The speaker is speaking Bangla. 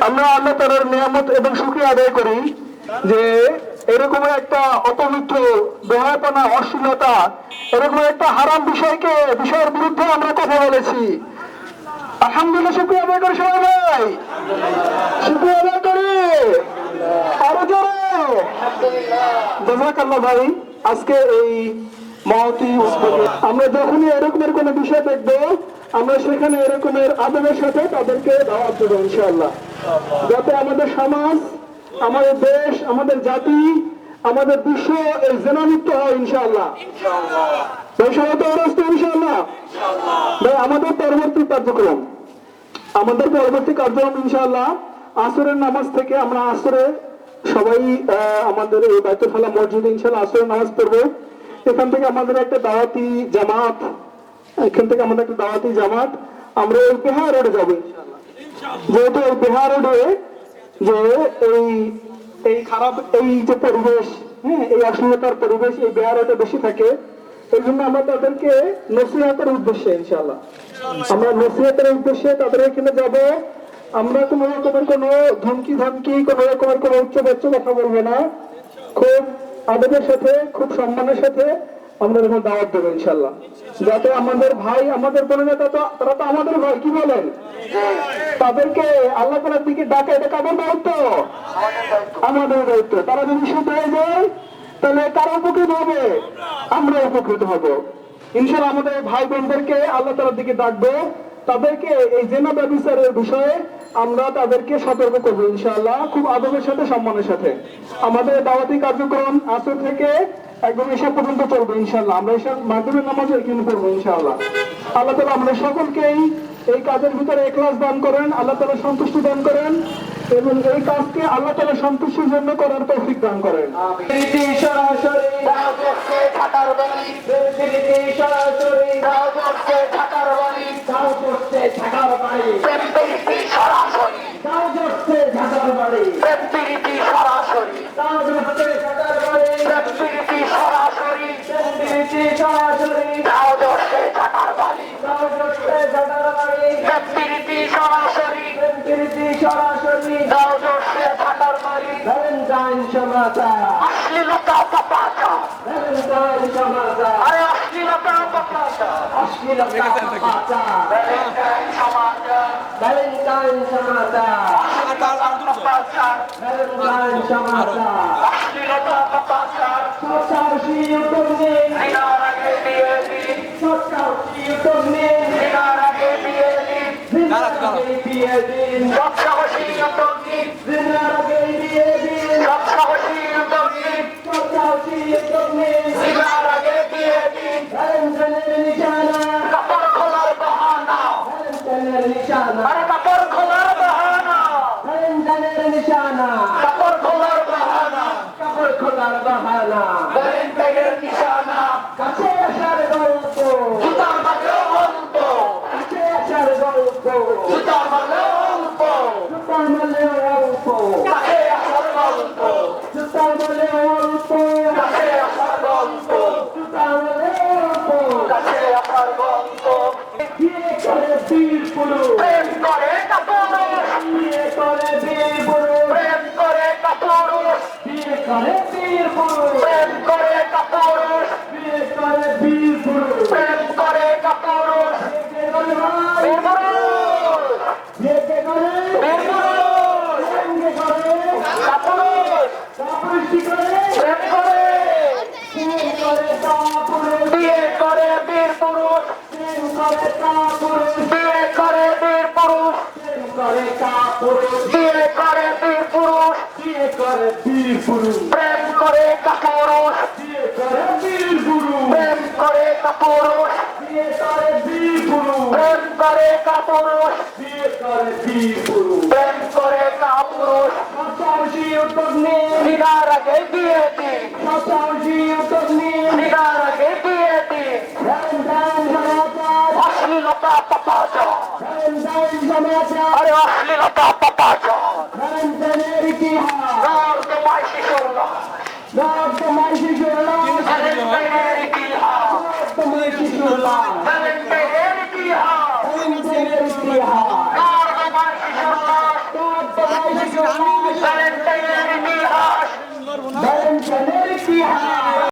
আমরা আল্লাহ তালার নিয়ামত এবং সুখী আদায় করি যে এরকম একটা অপবিত্র বেহায়পনা অশ্লীলতা, এরকম একটা হারাম বিষয়কে, বিষয়ের বিরুদ্ধে আমরা কথা বলেছি। আলহামদুলিল্লাহ, শুক্রিয়া আদায় করি সবাই ভাই। আদায় করি। জাজাকাল্লাহ ভাই আজকে এই মহতি আমরা যখনই এরকমের কোনো বিষয় দেখব আমরা সেখানে এরকমের আদবের সাথে তাদেরকে দাওয়াত দেবো ইনশাআল্লাহ। যাতে আমাদের সমাজ আমাদের দেশ আমাদের জাতি আমাদের বিশ্ব এই জেনামুক্ত হয় ইনশাআল্লাহ। ইনশাআল্লাহ। ভাই আমাদের পরবর্তী কার্যক্রম। আমাদের পরবর্তী কার্যক্রম ইনশাআল্লাহ আসরের নামাজ থেকে আমরা আসরে সবাই আমাদের এই বাইতুল মসজিদে ইনশাআল্লাহ আসরের নামাজ পড়ব। এখান থেকে আমাদের একটা দাওয়াতি জামাত, এখান থেকে আমাদের একটা দাওয়াতি জামাত। আমরা এই বিহার রোডে যাব। যেহেতু এই বিহার রোডে যে এই এই খারাপ, এই যে পরিবেশ হ্যাঁ এই অশ্লীলতার পরিবেশ এই বিহার রোডে বেশি থাকে, এই জন্য আমরা তাদেরকে নসিহাতের উদ্দেশ্যে ইনশাআল্লাহ। আমরা নসিহাতের উদ্দেশ্যে তাদের এখানে যাব। আমরা কোন রকমের কোনো ধমকি ধমকি, কোন রকমের কোনো উচ্চ বাচ্চ কথা বলব না। খুব আদবের সাথে, খুব সম্মানের সাথে আমরা এখানে দাওয়াত দেবো ইনশাল্লাহ যাতে আমাদের ভাই, আমাদের বোনেরা তো, তারা তো আমাদের ভাই, কি বলেন? তাদেরকে আল্লাহ তালার দিকে ডাকা, এটা কাদের দায়িত্ব? আমাদের দায়িত্ব। তারা যদি শুধু হয়ে যায়, তাহলে কারা উপকৃত হবে? আমরা উপকৃত হব। ইনশাল্লাহ আমাদের ভাই বোনদেরকে আল্লাহ তালার দিকে ডাকবো। তাদেরকে এই জেনা ব্যবসারের বিষয়ে আমরা তাদেরকে সতর্ক করব, ইনশাআল্লাহ, খুব আদবের সাথে, সম্মানের সাথে। আমাদের দাওয়াতি কার্যক্রম আসর থেকে একদম এসব পর্যন্ত চলবে, ইনশাআল্লাহ। আমরা এসব মাধ্যমের নামাজ এখানে পড়ব ইনশাআল্লাহ। আল্লাহ তালা আমরা সকলকেই এই কাজের ভিতরে একলাস দান করেন, আল্লাহ তালা সন্তুষ্টি দান করেন, এবং এই কাজকে আল্লাহ তালা সন্তুষ্টির জন্য করার তৌফিক দান করেন। সরাসরি সরাসরি দাও করছে ঢাকার বাড়ি প্রেমপ্রীতি সরাসরি পাপাচার সরকার সিউটম নিন নিশানা। করে বীর পুরুষ। প্রেম করে কাপুরুষ বিয়ে করে বীর পুরুষ প্রেম করে কাপুরুষ বিয়ে করে বীর পুরুষ প্রেম করে কাপুরুষ বীর পুরুষ বিয়ে কে করে বীর পুরুষ প্রেম কে করে কাপুরুষ কাপুরুষ কি করে প্রেম করে বিয়ে করে কাপুরুষ বিয়ে করে বীর পুরুষ প্রেম করে কাপুরুষ প্রেম করে কাপুরুষ প্রেম করে কাপুরুষ প্রেম করে কাপুরুষ বিয়ে করে বীর আরে অশ্লীলতা পাপাচার ইতিহাস তোমায় শিশুর ইতিহাস